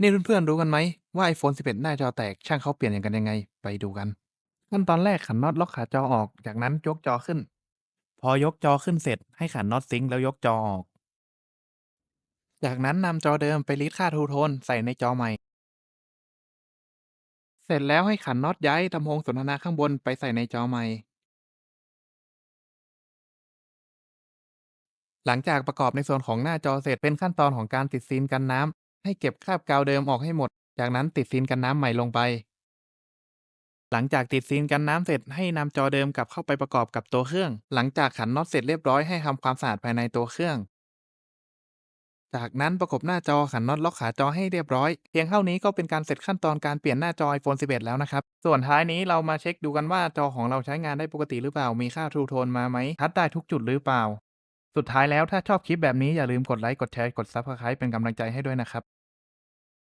นี่เพื่อนๆรู้กันไหมว่า iPhone 11 หน้าจอแตกช่างเขาเปลี่ยนอย่างกันยังไง ไปดูกันขั้นตอนแรกขันน็อตล็อกขาจอออกจากนั้นยกจอขึ้น พอยกจอขึ้นเสร็จให้ขันน็อตซิงค์แล้วยกจอออก จากนั้นนำจอเดิมไปรีดค่าทูโทนใส่ในจอใหม่ เสร็จแล้วให้ขันน็อตย้ายลำโพงสนทนาข้างบนไปใส่ในจอใหม่ หลังจากประกอบในส่วนของหน้าจอเสร็จเป็นขั้นตอนของการติดซีนกันน้ำ ให้เก็บคราบกาวเดิมออกให้หมด จากนั้นติดซีนกันน้ำใหม่ลงไป หลังจากติดซีนกันน้ำเสร็จให้นำจอเดิมกลับเข้าไปประกอบกับตัวเครื่อง หลังจากขันน็อตเสร็จเรียบร้อยให้ทำความสะอาดภายในตัวเครื่อง จากนั้นประกบหน้าจอขันน็อตล็อกขาจอให้เรียบร้อย เพียงเท่านี้ก็เป็นการเสร็จขั้นตอนการเปลี่ยนหน้าจอ iPhone 11 แล้วนะครับ ส่วนท้ายนี้เรามาเช็คดูกันว่าจอของเราใช้งานได้ปกติหรือเปล่า มีค่า True Tone มาไหมทัดได้ทุกจุดหรือเปล่า สุดท้ายแล้วถ้าชอบคลิปแบบนี้อย่าลืมกดไลค์ กดแชร์ กด Subscribe เป็นกำลังใจให้ด้วยนะครับ